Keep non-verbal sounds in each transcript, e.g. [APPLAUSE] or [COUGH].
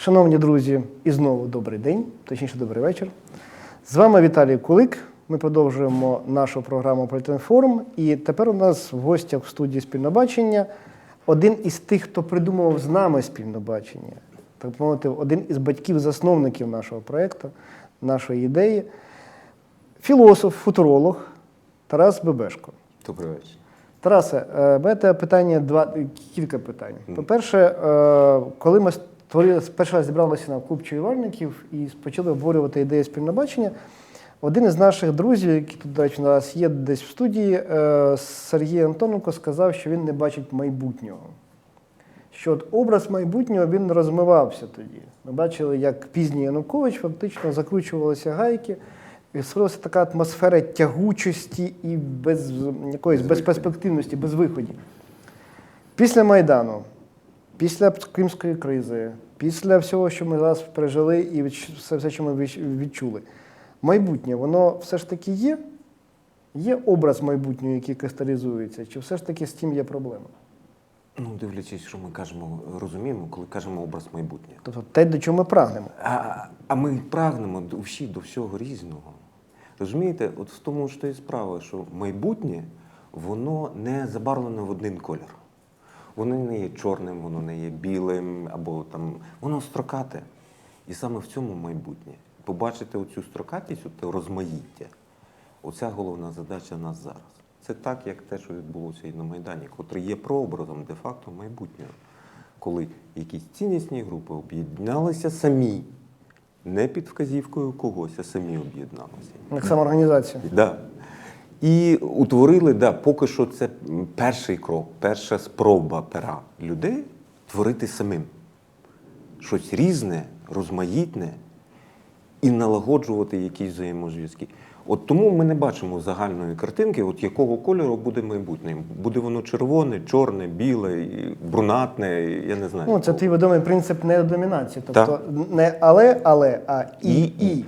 Шановні друзі, і знову добрий день, точніше, добрий вечір. З вами Віталій Кулик. Ми продовжуємо нашу програму Політинформ. І тепер у нас в гостях в студії спільне бачення один із тих, хто придумав з нами спільне бачення, так мовити, один із батьків-засновників нашого проєкту, нашої ідеї, філософ, футуролог Тарас Бебешко. Добрий вечір. Тарасе, е, мене питання два кілька питань. По-перше, е, коли ми перший раз зібралися на клуб чаювальників і почали обговорювати ідею спільного бачення, один із наших друзів, який тут, до речі, зараз є десь в студії, е, Сергій Антоненко сказав, що він не бачить майбутнього. Що от образ майбутнього він розмивався тоді. Ми бачили, як пізній Янукович фактично закручувалися гайки, і створилася така атмосфера тягучості і без якоїсь безперспективності, без виходів. Після Майдану, після Кримської кризи, після всього, що ми зараз пережили, і все, все, що ми відчули, майбутнє, воно все ж таки є? Є образ майбутнього, який кристалізується, чи все ж таки з тим є проблема? Ну, дивлячись, що ми кажемо, розуміємо, коли кажемо образ майбутнього. Тобто те, до чого ми прагнемо. А, а ми прагнемо до всі до всього різного. Розумієте, от в тому то і справа, що майбутнє воно не забарвлене в один колір. Воно не є чорним, воно не є білим, або там воно строкате. І саме в цьому майбутнє. Побачити оцю строкатість, оте розмаїття. Оця головна задача нас зараз. Це так, як те, що відбулося і на Майдані, котрий є прообразом де-факто майбутнього. Коли якісь ціннісні групи об'єдналися самі, не під вказівкою когось, а самі об'єдналися. Як самоорганізація. Да. І утворили, да, поки що це перший крок, перша спроба пера людей творити самим. Щось різне, розмаїтне і налагоджувати якісь взаємозв'язки. От тому ми не бачимо загальної картинки, от якого кольору буде майбутнє. Буде воно червоне, чорне, біле, брунатне, я не знаю. Ну, це твій відомий принцип недомінації. Тобто не але, але, а і, І, і.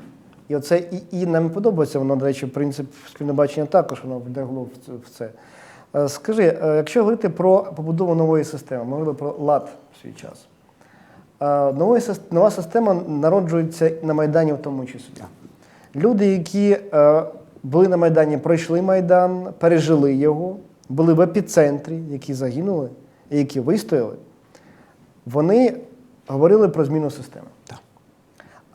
І оце і, і нам подобається, воно, до речі, принцип спільнобачення також воно вдягло в це- в це. Е, Скажи, е, якщо говорити про побудову нової системи, ми говорили про лад в свій час. Е, Нової, нова система народжується на Майдані в тому числі. Люди, які були на Майдані, пройшли Майдан, пережили його, були в епіцентрі, які загинули, і які вистояли, вони говорили про зміну системи. Так.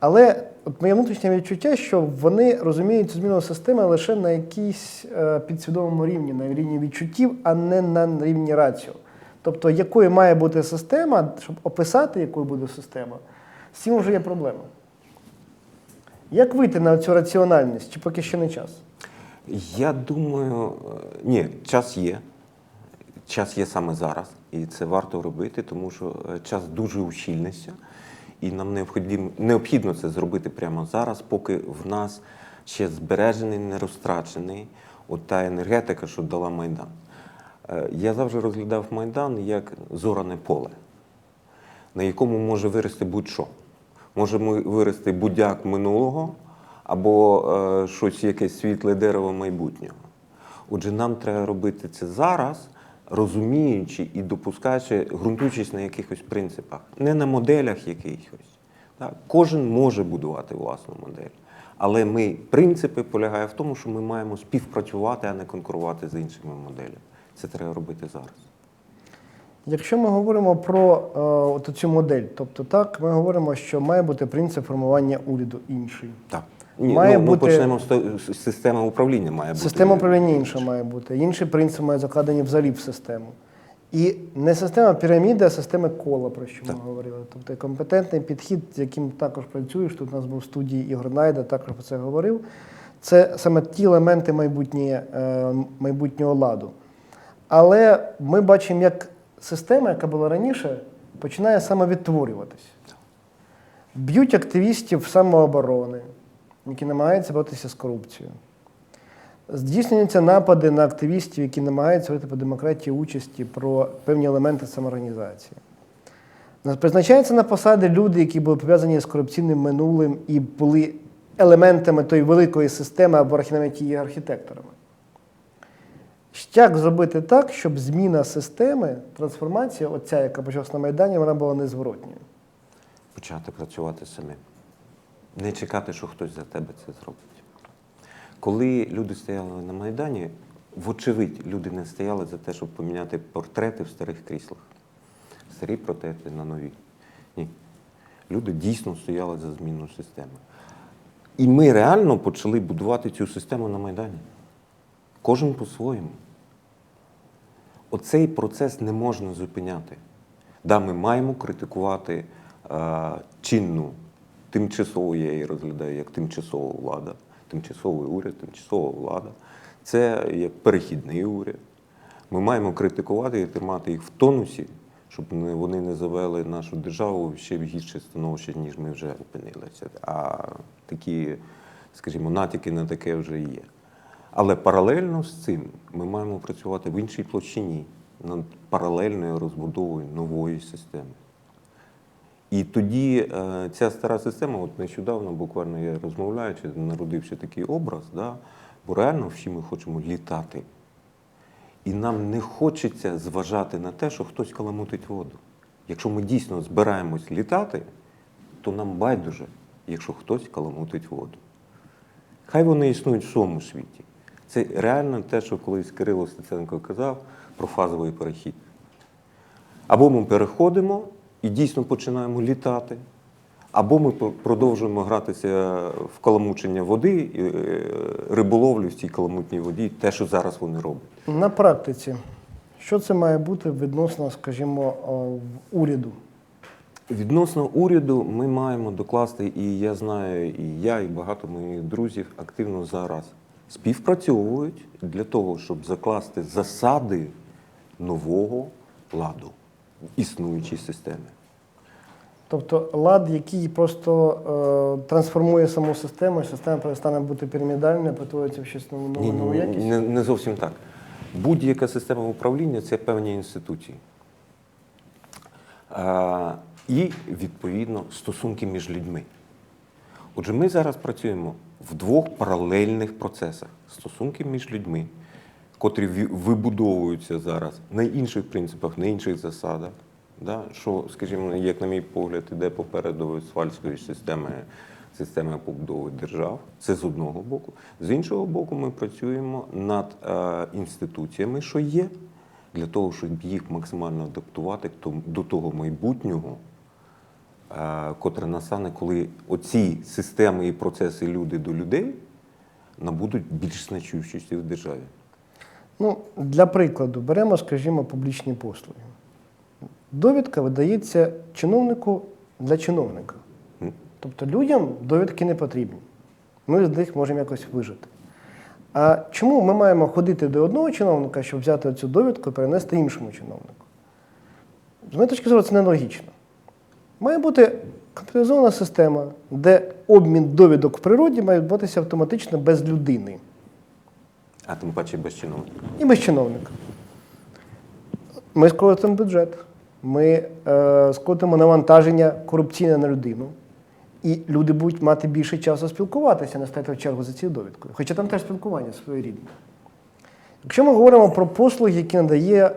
Але от моє внутрішнє відчуття, що вони розуміють цю зміну системи лише на якійсь е, підсвідомому рівні, на рівні відчуттів, а не на рівні раціо. Тобто, якою має бути система, щоб описати, якою буде система, з цим вже є проблема. Як вийти на цю раціональність, чи поки ще не час? Я думаю, е, ні, час є. Час є саме зараз, і це варто робити, тому що е, час дуже ущільнився, і нам необхідно, це зробити прямо зараз, поки в нас ще збережений, не розтрачений от та енергетика, що дала Майдан. Е, Я завжди розглядав Майдан як зоране поле, на якому може вирости будь-що. Може вирости будяк минулого або е, щось якесь світле дерево майбутнього. Отже, нам треба робити це зараз, розуміючи і допускаючи, ґрунтуючись на якихось принципах, не на моделях якихось. Так? Кожен може будувати власну модель. Але ми, принципи полягає в тому, що ми маємо співпрацювати, а не конкурувати з іншими моделями. Це треба робити зараз. Якщо ми говоримо про е, от цю модель, тобто так, ми говоримо, що має бути принцип формування уряду інший. Так. Ні, Має ну, бути- почнемо з системи управління має бути. Система управління інша має бути. Інші принципи мають закладені взагалі в систему. І не система піраміди, а система кола, про що ми говорили. Тобто компетентний підхід, з яким також працюєш. Тут у нас був в студії Ігор Найда, також про це говорив. Це саме ті елементи е, майбутнього ладу. Але ми бачимо, як система, яка була раніше, починає самовідтворюватися. Б'ють активістів самооборони, які намагаються боротися з корупцією. Здійснюються напади на активістів, які намагаються говорити по демократії участі про певні елементи самоорганізації. Призначаються на посади люди, які були пов'язані з корупційним минулим і були елементами тої великої системи або навіть її архітекторами. Як зробити так, щоб зміна системи, трансформація, оця, яка почалась на Майдані, вона була незворотньою? почати працювати самим. Не чекати, що хтось за тебе це зробить. Коли люди стояли на Майдані, вочевидь, люди не стояли за те, щоб поміняти портрети в старих кріслах. Старі портрети на нові. Ні. Люди дійсно стояли за зміну системи. І ми реально почали будувати цю систему на Майдані. Кожен по-своєму. Оцей процес не можна зупиняти. Да, ми маємо критикувати е, чинну, тимчасову, я її розглядаю як тимчасова влада, тимчасовий уряд, тимчасова влада. Це як перехідний уряд. Ми маємо критикувати і тримати їх в тонусі, щоб вони не завели нашу державу ще в гірше становище, ніж ми вже опинилися. А такі, скажімо, натяки на таке вже є. Але паралельно з цим ми маємо працювати в іншій площині над паралельною розбудовою нової системи. І тоді е, ця стара система, от нещодавно, буквально я розмовляючи, народився такий образ, да, бо реально всі ми хочемо літати. І нам не хочеться зважати на те, що хтось каламутить воду. Якщо ми дійсно збираємось літати, то нам байдуже, якщо хтось каламутить воду. Хай вони існують в своєму світі. Це реально те, що колись Кирило Стеценко казав про фазовий перехід. Або ми переходимо і дійсно починаємо літати, або ми продовжуємо гратися в каламучення води, е, риболовлю в цій каламутній воді, те, що зараз вони роблять. На практиці, що це має бути відносно, скажімо, уряду? Відносно уряду ми маємо докласти, і я знаю, і я, і багато моїх друзів активно зараз співпрацьовують для того, щоб закласти засади нового ладу існуючій системі. Тобто лад, який просто е, трансформує саму систему, і система перестане бути пірамідальною, перетворюється в щось нову, Ні, нову, якість. не, не зовсім так. Будь-яка система управління це певні інституції. А, і, відповідно, стосунки між людьми. Отже, ми зараз працюємо в двох паралельних процесах: стосунки між людьми, котрі вибудовуються зараз на інших принципах, на інших засадах. Да? Що, скажімо, як на мій погляд, іде попереду вестфальської системи, системи побудови держав. Це з одного боку. З іншого боку, ми працюємо над е, інституціями, що є, для того, щоб їх максимально адаптувати до того майбутнього, е, котре настане, коли оці системи і процеси люди до людей набудуть більш значущості в державі. Ну, для прикладу, беремо, скажімо, публічні послуги. Довідка видається чиновнику для чиновника. Тобто людям довідки не потрібні. Ми з них можемо якось вижити. А чому ми маємо ходити до одного чиновника, щоб взяти цю довідку і перенести іншому чиновнику? З моєї точки зору, це нелогічно. Має бути комп'ютеризована система, де обмін довідок в природі має відбуватися автоматично без людини А тим паче без чиновників. і без чиновника. Ми скоротимо бюджет, ми е, скоротимо навантаження корупційне на людину, і люди будуть мати більше часу спілкуватися, не стати в чергу за цією довідкою. Хоча там теж спілкування своєрідне. Якщо ми говоримо про послуги, які надає е,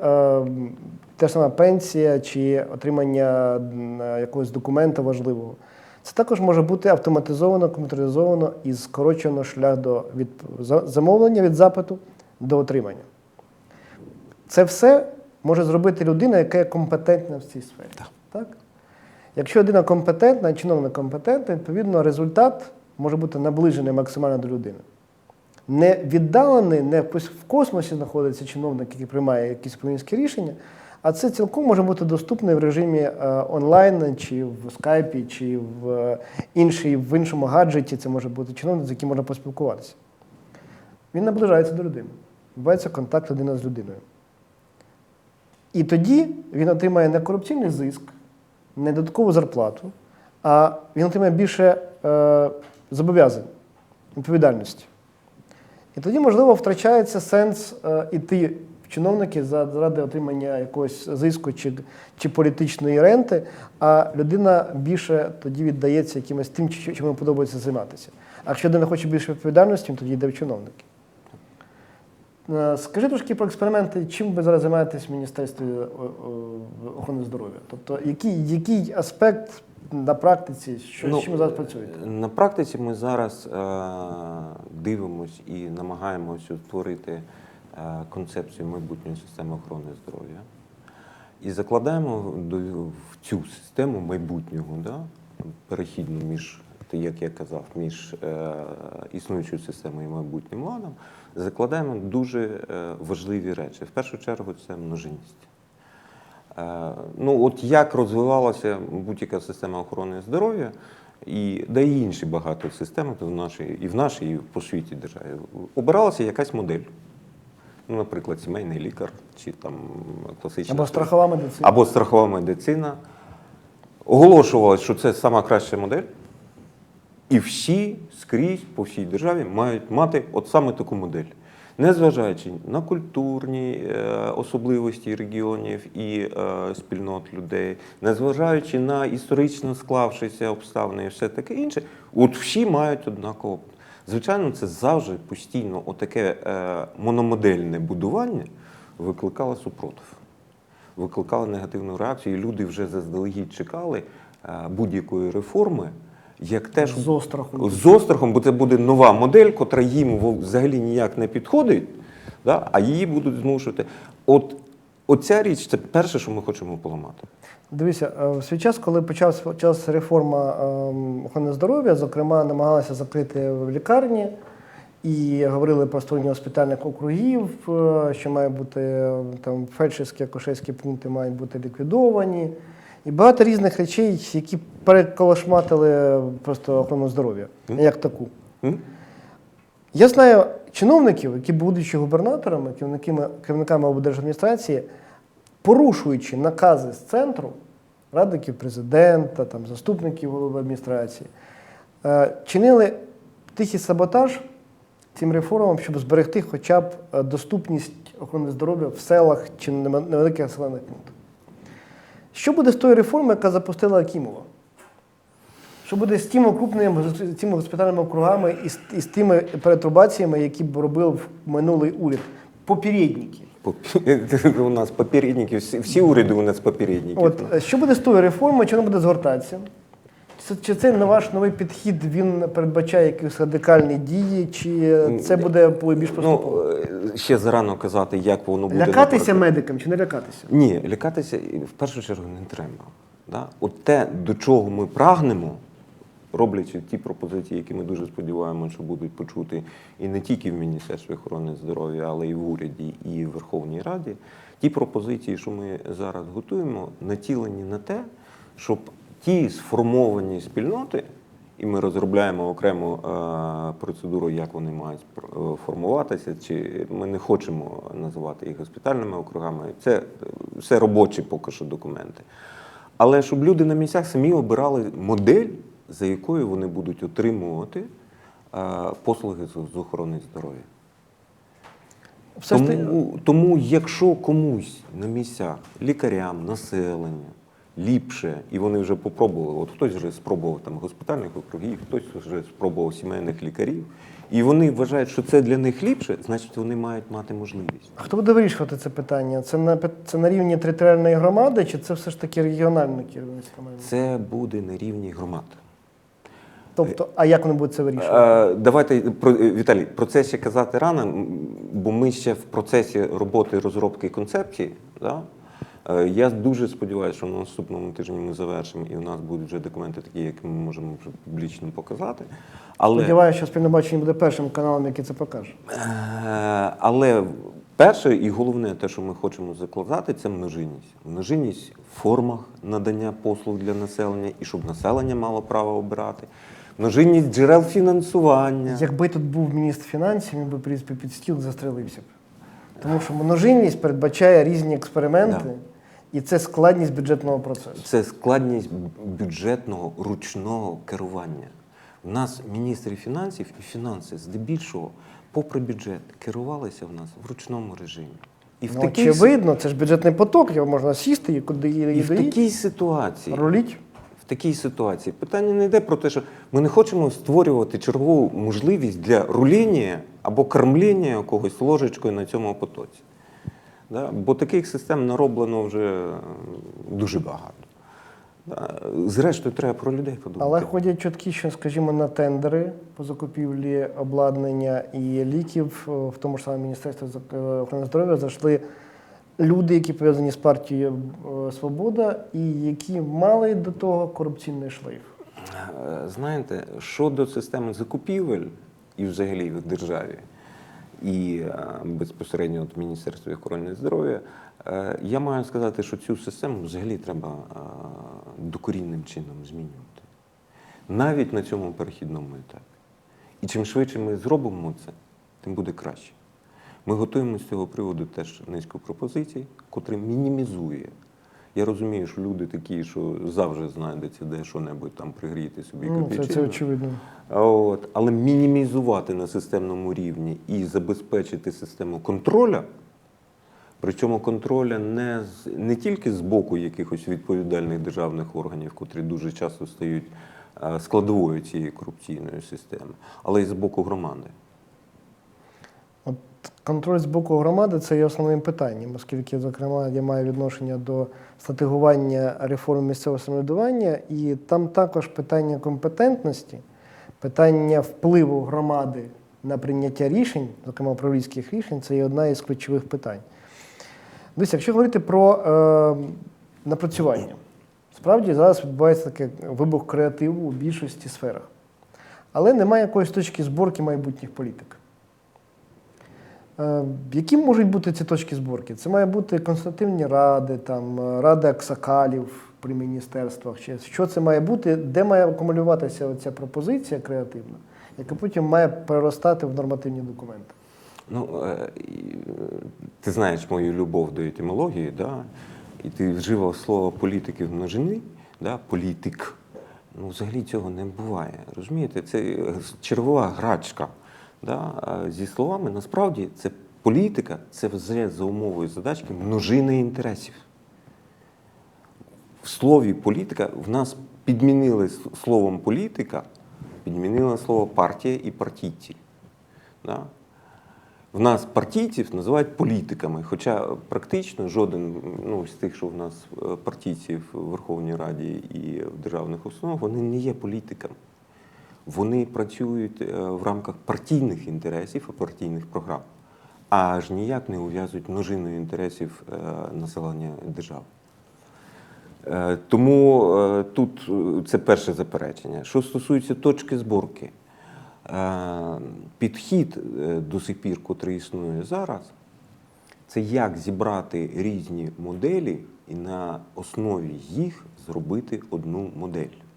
та ж сама пенсія чи отримання е, якогось документа важливого, це також може бути автоматизовано, комп'ютеризовано і скорочено шлях до від замовлення від запиту до отримання. Це все може зробити людина, яка є компетентна в цій сфері. Так? Якщо людина компетентна, чиновник компетентний, відповідно, результат може бути наближений максимально до людини. Не віддалений, не в космосі знаходиться чиновник, який приймає якісь управлінські рішення, а це цілком може бути доступний в режимі е, онлайн, чи в скайпі, чи в, е, іншій, в іншому гаджеті. Це може бути чиновник, з яким можна поспілкуватися. Він наближається до людини. Відбувається контакт людина з людиною. І тоді він отримає не корупційний зиск, не додаткову зарплату, а він отримає більше е, зобов'язань, відповідальності. І тоді, можливо, втрачається сенс е, іти в чиновники заради отримання якогось зиску чи, чи політичної ренти, а людина більше тоді віддається якимось тим, чим йому подобається займатися. А якщо людина хоче більше відповідальності, тоді йде в чиновники. Е, Скажи трошки про експерименти, чим ви зараз займаєтесь в Міністерстві е, е, охорони здоров'я? Тобто, який, який аспект на практиці, що, Ну, з чим ви зараз працюєте? На практиці ми зараз е, дивимось і намагаємося створити е, концепцію майбутньої системи охорони здоров'я. І закладаємо до, в цю систему майбутнього, да, перехідну між, як я казав, між е, існуючою системою і майбутнім ладом, закладаємо дуже е, важливі речі. В першу чергу це множинність. Е, Ну, от як розвивалася будь-яка система охорони здоров'я, і да і інші багато систем то в нашій, і в нашій, і по світі державі. Обиралася якась модель. Ну, наприклад, сімейний лікар чи там класична Або страхова медицина? або страхова медицина. Оголошувалось, що це сама краща модель, і всі скрізь по всій державі мають мати от саме таку модель. Незважаючи на культурні е, особливості регіонів і е, спільнот людей, незважаючи на історично склавшися обставини і все таке інше, от всі мають однаково. Звичайно, це завжди постійно отаке е, мономодельне будування викликало супротив викликали негативну реакцію, і люди вже заздалегідь чекали будь-якої реформи, як те, що З острахом. з острахом, бо це буде нова модель, котра їм взагалі ніяк не підходить, да, а її будуть змушувати. От оця річ це перше, що ми хочемо поламати. Дивіся, е, в свій час, коли почалась реформа ем, охорони здоров'я, зокрема, намагалися закрити в лікарні і говорили про створення госпітальних округів, е, що має бути е, там фельдшерські, акушерські пункти мають бути ліквідовані. І багато різних речей, які переколошматили просто охорону здоров'я, Мгм. як таку. М? Я знаю чиновників, які, будучи губернаторами, керівниками, керівниками облдержадміністрації, порушуючи накази з центру, радників президента, там, заступників голови адміністрації, е, чинили тихий саботаж цим реформам, щоб зберегти хоча б е, доступність охорони здоров'я в селах чи невеликих населених пунктах. Що буде з тою реформою, яка запустила Акімова? Що буде з тими крупними з цими госпітальними округами і з, і з тими перетрубаціями, які б робив минулий уряд? Попередники. [LAUGHS] У нас попередники, всі, всі уряди у нас попередники. От е, що буде з тою реформою, чи вона буде згортатися? Чи, це на ваш новий підхід він передбачає якісь радикальні дії, чи це буде більш поступово? ну, ще зарано казати, як воно буде. лякатися наприклад. медикам чи не лякатися? Ні, лякатися в першу чергу не треба. Да? От те, до чого ми прагнемо, роблячи ті пропозиції, які ми дуже сподіваємося, що будуть почути і не тільки в Міністерстві охорони здоров'я, але і в уряді, і в Верховній Раді, ті пропозиції, що ми зараз готуємо, націлені на те, щоб ті сформовані спільноти, і ми розробляємо окрему е, процедуру, як вони мають е, формуватися, чи ми не хочемо називати їх госпітальними округами. Це е, все робочі поки що документи. Але щоб люди на місцях самі обирали модель, за якою вони будуть отримувати послуги з, охорони здоров'я. Все Тому, тому, якщо комусь на місцях, лікарям, населенню, ліпше, і вони вже попробували, от хтось вже спробував там госпітальних округів, хтось вже спробував сімейних лікарів, і вони вважають, що це для них ліпше, значить вони мають мати можливість. А хто буде вирішувати це питання? Це на це на рівні територіальної громади, чи це все ж таки регіональне керівництво? Це буде на рівні громад. Тобто, а як вони будуть це вирішувати? Е, Давайте про е, Віталій, про це ще казати рано, бо ми ще в процесі роботи розробки концепції. Да? Е, Я дуже сподіваюся, що на наступному тижні ми завершимо, і у нас будуть вже документи такі, які ми можемо вже публічно показати. Але, Сподіваюся, що спільне бачення буде першим каналом, який це покаже. е, але перше і головне, те, що ми хочемо закладати, це множинність. Множинність в формах надання послуг для населення, і щоб населення мало право обирати. Множинність джерел фінансування. Якби тут був міністр фінансів, він би в принципі під стіл застрелився б. Тому що множинність передбачає різні експерименти, Да. і це складність бюджетного процесу. Це складність бюджетного ручного керування. У нас міністри фінансів і фінанси здебільшого, попри бюджет, керувалися в нас в ручному режимі. І в, Ну, такій, очевидно, це ж бюджетний поток, його можна сісти і куди і в такій ситуації, руліть. в такій ситуації питання не йде про те, що ми не хочемо створювати чергову можливість для руління або кормління когось ложечкою на цьому потоці. Да? Бо таких систем нароблено вже е, дуже багато. Зрештою, треба про людей подумати. Але ходять чутки, що, скажімо, на тендери по закупівлі обладнання і ліків, е, в тому ж самому Міністерстві е, охорони здоров'я зайшли люди, які пов'язані з партією Свобода, і які мали до того корупційний шлейф. Знаєте, щодо системи закупівель і взагалі в державі, і е, безпосередньо от Міністерства охорони здоров'я, е, я маю сказати, що цю систему взагалі треба е, докорінним чином змінювати. Навіть на цьому перехідному етапі. І чим швидше ми зробимо це, тим буде краще. Ми готуємо з цього приводу теж низку пропозицій, котрі мінімізує. Я розумію, що люди такі, що завжди знайдеться де що-небудь там пригріти собі Ну, це, це очевидно. От, але мінімізувати на системному рівні і забезпечити систему контроля, причому контроля не, з, не тільки з боку якихось відповідальних державних органів, котрі дуже часто стають е, складовою цієї корупційної системи, але й з боку громади. Контроль з боку громади це є основним питанням, оскільки, зокрема, я маю відношення до стратегування реформи місцевого самоврядування, і там також питання компетентності, питання впливу громади на прийняття рішень, зокрема управлінських рішень, це є одна із ключових питань. Дивіться, якщо говорити про е, напрацювання, справді зараз відбувається такий вибух креативу у більшості сферах. Але немає якоїсь точки зборки майбутніх політик. Е, Які можуть бути ці точки зборки? Це має бути консультативні ради, там, е, ради аксакалів при міністерствах. Чи що це має бути, де має акумулюватися ця пропозиція креативна, яка потім має переростати в нормативні документи? Ну, е, ти знаєш мою любов до етимології, да? і ти вживав слово політики в множини, да? політик. Ну, взагалі цього не буває. Розумієте, це чергова грачка. Да? Зі словами, насправді, це політика, це вже за умовою задачки множини інтересів. В слові політика в нас підмінили словом політика, підмінили слово партія і партійці. Да? В нас партійців називають політиками, хоча практично жоден ну, з тих, що в нас е, партійців в Верховній Раді і в державних установах, вони не є політиками. Вони працюють е, в рамках партійних інтересів і партійних програм, аж ніяк не ув'язують множиною інтересів е, населення держави. Е, Тому тут це перше заперечення. Що стосується точки зборки, підхід до сих пір, котрий існує зараз, це як зібрати різні моделі і на основі їх зробити одну модель.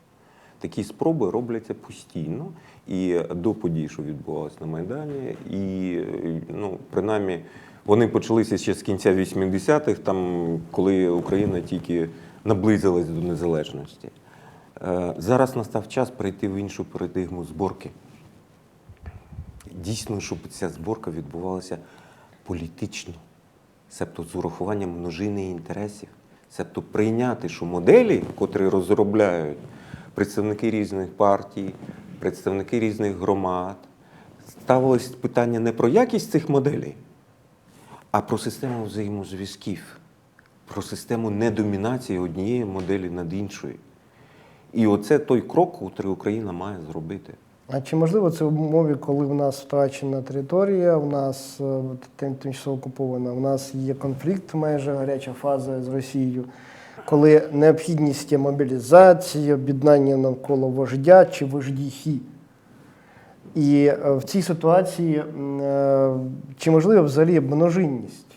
Такі спроби робляться постійно і до подій, що відбувалися на Майдані, і ну, принаймні вони почалися ще з кінця 80-х, там, коли Україна тільки наблизилась до незалежності. Е, Зараз настав час перейти в іншу парадигму зборки. Дійсно, щоб ця зборка відбувалася політично, себто з урахуванням множини інтересів, себто прийняти, що моделі, котрі розробляють представники різних партій, представники різних громад, ставилось питання не про якість цих моделей, а про систему взаємозв'язків, про систему недомінації однієї моделі над іншою. І оце той крок, який Україна має зробити. А чи можливо це в умові, коли в нас втрачена територія, у нас е, тим- тимчасово окупована, у нас є конфлікт, майже гаряча фаза з Росією, коли необхідність мобілізації, об'єднання навколо вождя чи вождіхи. І е, в цій ситуації е, чи можливо взагалі множинність,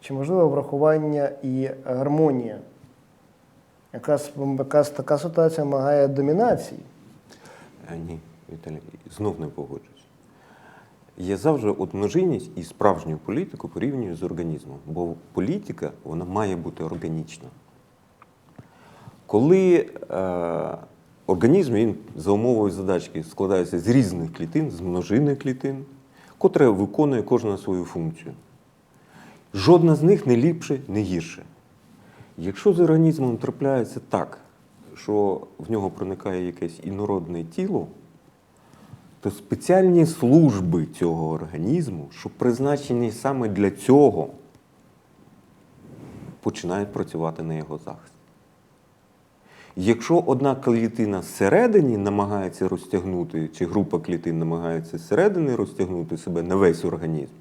чи можливо врахування і гармонія? Якась, якась така ситуація вимагає домінації. Е, Ні, Віталій, знов не погоджуюсь. Я завжди от множинність і справжню політику порівнюю з організмом, бо політика вона має бути органічна. Коли е, організм він за умовою задачки складається з різних клітин, з множини клітин, котре виконує кожна свою функцію. Жодна з них не ліпше, не гірше. Якщо з організмом трапляється так, що в нього проникає якесь інородне тіло, то спеціальні служби цього організму, що призначені саме для цього, починають працювати на його захист. Якщо одна клітина зсередині намагається розтягнути, чи група клітин намагається зсередини розтягнути себе на весь організм,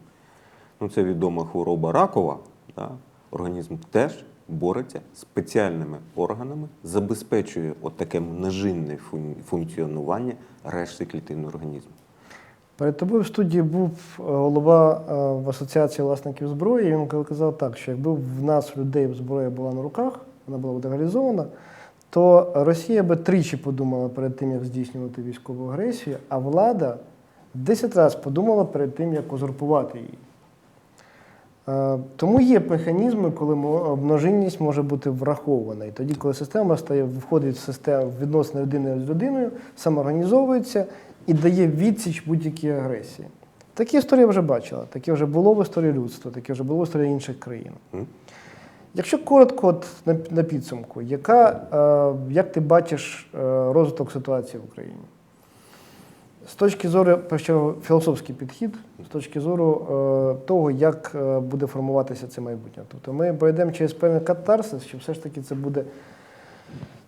ну це відома хвороба ракова, да? організм теж бореться спеціальними органами, забезпечує от таке множинне функціонування решти клітин організму. Перед тобою в студії був е, голова е, в асоціації власників зброї. і Він казав так, що якби в нас людей зброя була на руках, вона була б легалізована, то Росія би тричі подумала перед тим, як здійснювати військову агресію, а влада 10 разів подумала перед тим, як узурпувати її. Е, Тому є механізми, коли мо- множинність може бути врахована. І тоді, коли система стає, входить в систему відносини людини з людиною, самоорганізовується і дає відсіч будь-якій агресії. Такі історії вже бачила, таке вже було в історії людства, таке вже було в історії інших країн. Якщо коротко, от на, на підсумку, яка, е, як ти бачиш е, розвиток ситуації в Україні? З точки зору, філософський підхід, з точки зору е, того, як е, буде формуватися це майбутнє. Тобто ми пройдемо через певний катарсис, що все ж таки це буде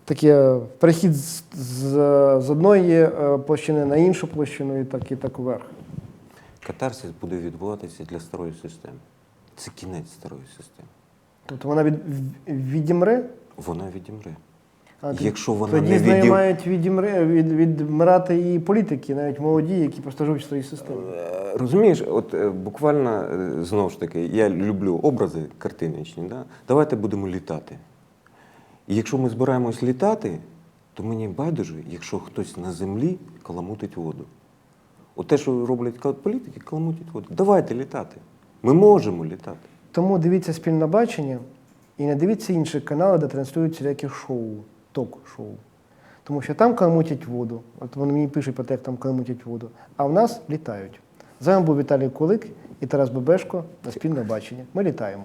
таке перехід з, з, з одної е, площини на іншу площину і так, і так вверх. Катарсис буде відбуватися для старої системи. Це кінець старої системи. Тобто вона від, відімре, Вона відімре. а Якщо вона тоді не з нею відім- мають відімре, від, відмирати і політики, навіть молоді, які просто живуть в своїй системі. Е, Розумієш, от е, буквально е, знову ж таки, я люблю образи картиничні. Да? Давайте будемо літати. І якщо ми збираємось літати, то мені байдуже, якщо хтось на землі каламутить воду. От те, що роблять політики, каламутять воду. Давайте літати. Ми можемо літати. Тому дивіться спільне бачення і не дивіться інші канали, де транслюють всілякі шоу, ток-шоу. Тому що там каламутять воду. От вони мені пишуть про те, як там каламутять воду. А в нас літають. З вами був Віталій Кулик і Тарас Бебешко на спільне бачення. Ми літаємо.